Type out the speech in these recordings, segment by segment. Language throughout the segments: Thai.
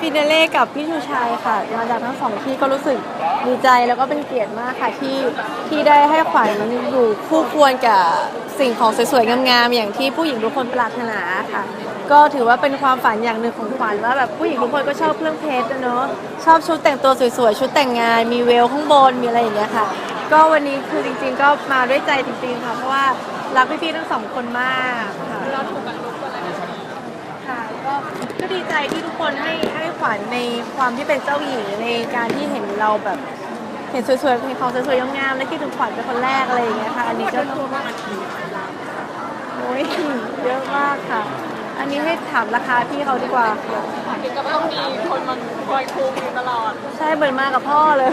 ฟินาเล่กับพี่ชูชัยค่ะ มาจากทั้งสองที่ก็รู้สึกดีใจแล้วก็เป็นเกียรติมากค่ะที่ที่ได้ให้ขวัญอยู่คู่ควรกับสิ่งของสวยๆงามๆอย่างที่ผู้หญิงทุกคนปรารถนาค่ะ ก็ถือว่าเป็นความฝันอย่างหนึ่งของขวัญว่าแบบผู้หญิงทุกคนก็ชอบเครื่องเพชรอะเนาะชอบชุดแต่งตัวสวยๆชุดแต่งงาน มีเวลข้างบนมีอะไรอย่างเงี้ยค่ะ ก็วันนี้คือจริงๆก็มาด้วยใจจริงๆค่ะเพราะว่ารักพี่ๆทั้งสองคนมากกันลุกอะไรค่ะ ก็ก็ดีใจที่ทุกคนให้ให้ขวัญในความที่เป็นเจ้าหญิงในการที่เห็นเราแบบเห็นสวยๆเห็นของสวยๆงามๆแล้วคิดถึงขวัญเป็นคนแรกอะไรอย่างเงี้ยค่ะ อันนี้ก็โอ้ยเยอะมากค่ะ อันนี้ให้ถามราคาพี่เขาดีกว่าค่ะถึงกับต้องมีคนมาคอยคุมอยู่ตลอด ใช่เหมือนมากับพ่อเลย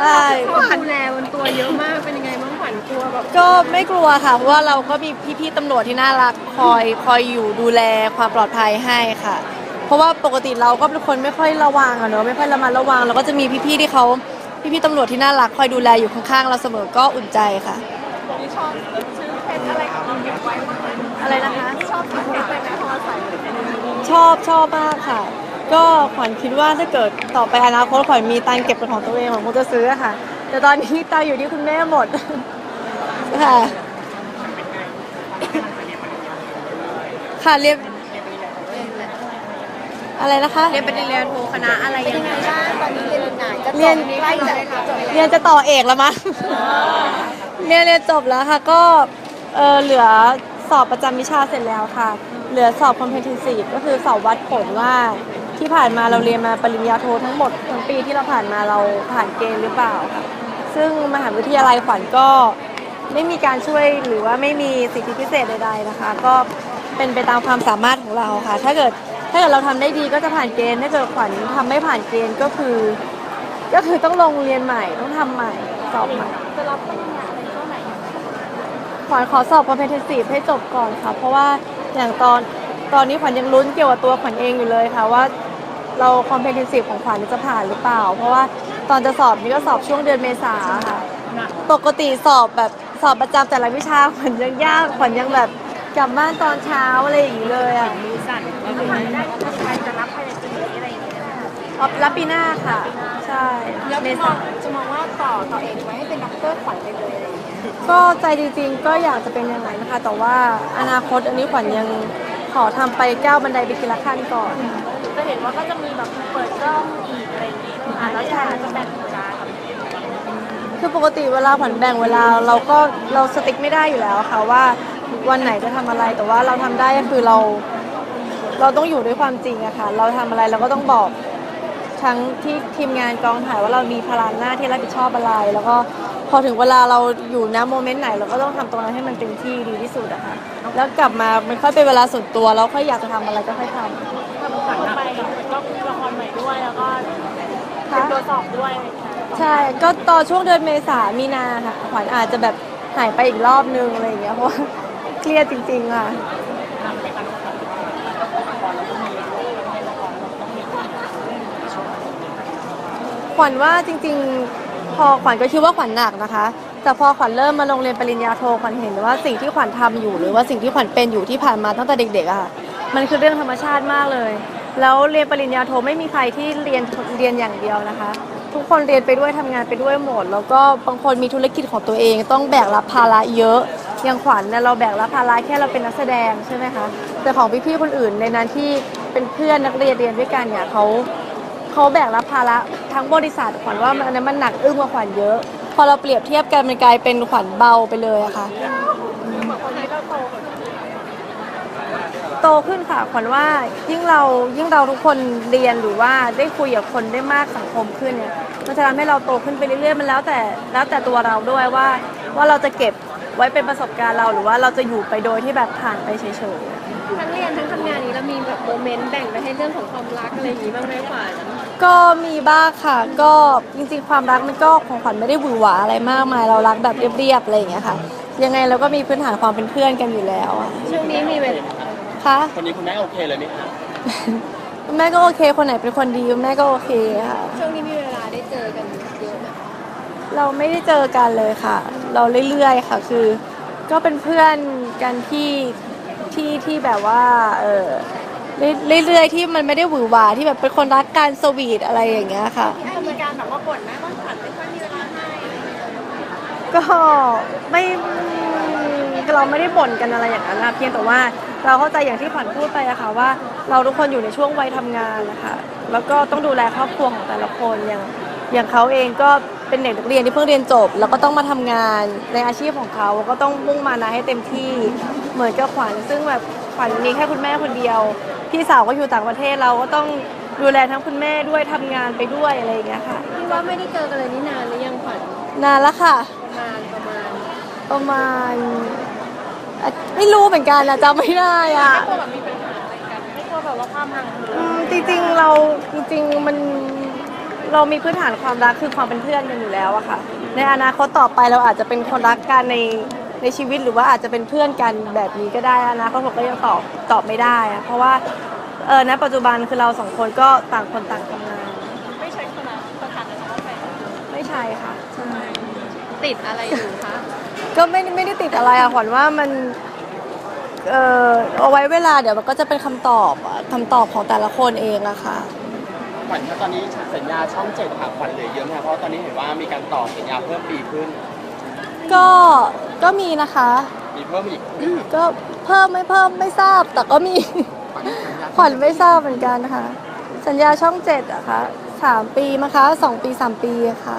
ใช่ ดูแลบนตัวเยอะมากเป็นยังไง บ้างขวัญกลัวแบบก็ไม่กลัวค่ะเพราะว่าเราก็มีพี่ๆตำรวจที่น่ารักคอยคอยอยู่ดูแลความปลอดภัยให้ค่ะ เพราะว่าปกติเราก็เป็นคนไม่ค่อยระวังอะเนาะไม่ค่อยระมัดระวังเราก็จะมีพี่ๆที่เขาพี่ๆตำรวจที่น่ารักคอยดูแลอยู่ข้างๆเราเสมอก็อุ่นใจค่ะนี่ชอบซื้อเพชรอะไรของเราเก็บไว้บ้างไหมอะไรนะคะ ชอบซื้อเพชรอะไรไหมพอใส่เลยชอบชอบมากค่ะ ก็ขวัญคิดว่าถ้าเกิดต่อไปอนาคตขวัญมีตังค์เก็บเป็นของตัวเองขวัญคงจะซื้ออะค่ะ แต่ตอนนี้ตังค์อยู่ที่คุณแม่หมด ค่ะ ค่ะเรียนอะไรนะคะ เรียนปริญญาโทคณะอะไรยังไงบ้างตอนนี้เรียนไหนจะเรียนใกล้จะจบเรียนจะต่อเอกแล้วมั้งเรียนเรียนจบแล้วค่ะ ก็เออเหลือสอบประจำวิชาเสร็จแล้วค่ะ เหลือสอบ competency ก็คือสอบวัดผลว่าที่ผ่านมาเราเรียนมาปริญญาโททั้งหมดทั้งปีที่เราผ่านมาเราผ่านเกณฑ์หรือเปล่าค่ะ ซึ่งมหาวิทยาลัยขวัญก็ ไม่มีการช่วยหรือว่าไม่มีสิทธิพิเศษใด ๆนะคะ ก็เป็นไปตามความสามารถของเราค่ะ ถ้าเกิดถ้าเกิดเราทำได้ดีก็จะผ่านเกณฑ์ถ้าเกิดขวัญทำไม่ผ่านเกณฑ์ก็คือ ก็คือต้องลงเรียนใหม่ต้องทำใหม่สอบใหม่จะรับปริญญาในช่วงไหนขวัญขอสอบ competency ให้จบก่อนค่ะ เพราะว่าอย่างตอนตอนนี้ขวัญยังลุ้นเกี่ยวกับตัวขวัญเองอยู่เลยค่ะว่าเรา competency ของขวัญจะผ่านหรือเปล่า เพราะว่าตอนจะสอบนี่ก็สอบช่วงเดือนเมษาค่ะปกติสอบแบบ สอบประจำแต่ละวิชาขวัญยังยากขวัญยังแบบกลับบ้านตอนเช้าอะไรอย่างนี้เลยอะมือสั่นแล้วก็ได้ใครจะรับภายในปีนี้อะไรอย่างเงี้ยอ๋อรับปีหน้าค่ะ ใช่แล้วเมจะมอษางจะมองว่าต่อต่อเองไว้ให้เป็นด็อกเตอร์ขวัญไปเลยอะไรอย่างเงี้ยก็ใจจริงๆก็อยากจะเป็นอย่างนั้นนะคะแต่ว่าอนาคตอันนี้ขวัญยังขอทำไปก้าวบันไดไปทีละขั้นก่อน จะเห็นว่าก็จะมีแบบเปิดกล้องอีกอะไรอย่างเงี้ยอะแล้วชาจะแบ่งเวลากับ คือปกติเวลาขวัญแบ่งเวลาเราก็เราสติ๊กไม่ได้อยู่แล้วค่ะว่าวันไหนจะทำอะไรแต่ว่าเราทำได้ก็คือเรา เราต้องอยู่ด้วยความจริงอะค่ะเราทำอะไรเราก็ต้องบอกทั้งที่ทีมงานกองถ่ายว่าเรามีพลังหน้าที่รับผิดชอบอะไร แล้วก็พอถึงเวลาเราอยู่ณโมเมนต์ไหน เราก็ต้องทำตรงนั้นให้มันเต็มที่ดีที่สุดอะค่ะแล้วกลับมามันค่อยเป็นเวลาส่วนตัวแล้วค่อยอยากจะทำอะไรก็ค่อยทำทำไปก็ละครใหม่ด้วยแล้วก็ค่ะตัวสอบด้วย ใช่ ก็ตอนช่วงเดือนเมษามีนาค่ะ ขวัญอาจจะแบบหายไปอีกรอบนึงอะไรอย่างเงี้ย เพราะว่าเครียดจริงๆค่ะ ขวัญว่าจริงๆ พอขวัญก็คิดว่าขวัญหนักนะคะ แต่พอขวัญเริ่มมาลงเรียนปริญญาโทขวัญเห็นว่าสิ่งที่ขวัญทำอยู่ หรือว่าสิ่งที่ขวัญเป็นอยู่ที่ผ่านมาตั้งแต่เด็กๆอะค่ะมันคือเรื่องธรรมชาติมากเลย แล้วเรียนปริญญาโทไม่มีใครที่เรียนเรียนอย่างเดียวนะคะ ทุกคนเรียนไปด้วยทำงานไปด้วยหมด แล้วก็บางคนมีธุรกิจของตัวเอง ต้องแบกรับภาระเยอะอย่างขวัญเนี่ยเราแบกรับภาระแค่เราเป็นนักแสดงใช่ไหมคะแต่ของพี่ๆคนอื่นในนั้นที่เป็นเพื่อนนักเรียนเรียนด้วยกันเนี่ยเขาเขาแบกรับภาระทั้งบริษัทขวัญว่ามันอันนั้นมันหนักอึ้งกว่าขวัญเยอะ พอเราเปรียบเทียบกันมันกลายเป็นขวัญเบาไปเลยอะค่ะ โตขึ้นค่ะขวัญว่ายิ่งเรายิ่งเราทุกคนเรียนหรือว่าได้คุยกับคนได้มากสังคมขึ้นเนี่ยมันจะทำให้เราโตขึ้นไปเรื่อยๆมันแล้วแต่แล้วแต่ตัวเราด้วยว่า ว่าเราจะเก็บไว้เป็นประสบการณ์เราหรือว่าเราจะอยู่ไปโดยที่แบบผ่านไปเฉยๆทั้งเรียนทั้งทำงานนี้แล้วมีแบบโมเมนต์แบ่งไปให้เรื่องของความรักอะไรอย่างนี้บ้างไหมขวัญก็มีบ้างค่ะ ก็จริงๆความรักมันก็ของขวัญไม่ได้หวือหวาอะไรมากมายเรารักแบบเรียบๆอะไรอย่างเงี้ยค่ะ ยังไงเราก็มีพื้นฐานความเป็นเพื่อนกันอยู่แล้วอะ ช่วงนี้มีแบบ ค่ะคนนี้คุณแม่โอเคเลยไหมคะคุณแม่ก็โอเค คนไหนเป็นคนดีคุณแม่ก็โอเคค่ะ ช่วงนี้มีเวลาได้เจอกันเยอะไหมคะเราไม่ได้เจอกันเลยค่ะ เราเรื่อยๆค่ะ คือ ก็เป็นเพื่อนกันที่ที่ที่แบบว่าเออเรื่อยๆที่มันไม่ได้หวือหวาที่แบบเป็นคนรักกันสวีทอะไรอย่างเงี้ยค่ะ มีการแบบว่าบ่นแม่ว่าขวัญไม่ค่อยมีเวลาให้ ก็ไม่เราไม่ได้บ่นกันอะไรอย่างนั้นนะเพียงแต่ว่าเราเข้าใจอย่างที่ขวัญพูดไปอะค่ะว่า เราทุกคนอยู่ในช่วงวัยทำงานนะคะแล้วก็ต้องดูแลครอบครัวของแต่ละคนอย่างอย่างเขาเองก็เป็นเด็กนักเรียนที่เพิ่งเรียนจบ แล้วก็ต้องมาทำงานในอาชีพของเขาก็ต้องมุ่งมานะให้เต็มที่เหมือนกับขวัญซึ่งแบบขวัญมีแค่คุณแม่คนเดียว พี่สาวก็อยู่ต่างประเทศเราก็ต้องดูแลทั้งคุณแม่ด้วยทำงานไปด้วยอะไรอย่างเงี้ยค่ะที่ว่าไม่ได้เจอกันเลยนี่นานหรือยังขวัญนานแล้วค่ะ นานประมาณประมาณอะไม่รู้เหมือนกันอะจำไม่ได้อะกลัวแบบมีปัญหาอะไรกันไม่กลัวแบบว่าความห่างเหินอืมจริงๆเราจริงๆมันเรามีพื้นฐานความรักคือความเป็นเพื่อนกันอยู่แล้วอะค่ะ ในอนาคตต่อไปเราอาจจะเป็นคนรักกันในในชีวิตหรือว่าอาจจะเป็นเพื่อนกันแบบนี้ก็ได้อนาคตผมก็ยังตอบตอบไม่ได้อะเพราะว่าเออณปัจจุบันคือเราสองคนก็ต่างคนต่างทำงาน ไม่ใช่คนละสถานะว่าแฟนไม่ใช่ค่ะใช่ ติดอะไรอยู่คะ ก็ไม่ไม่ได้ติดอะไรอะขวัญว่ามันเออเอาไว้เวลาเดี๋ยวมันก็จะเป็นคำตอบอะคำตอบของแต่ละคนเองอะค่ะ ขวัญคะตอนนี้สัญญาช่องเจ็ดค่ะขวัญเหลือเยอะไหมคะเพราะว่าตอนนี้เห็นว่ามีการต่อสัญญาเพิ่มปีขึ้น ก็ก็มีนะคะ มีเพิ่มอีกก็เพิ่มไม่เพิ่มไม่ทราบ แต่ก็มี ขวัญไม่ทราบเหมือนกันนะคะสัญญาช่องเจ็ดอะคะสามปีมั้งคะสองปีสามปีอะค่ะ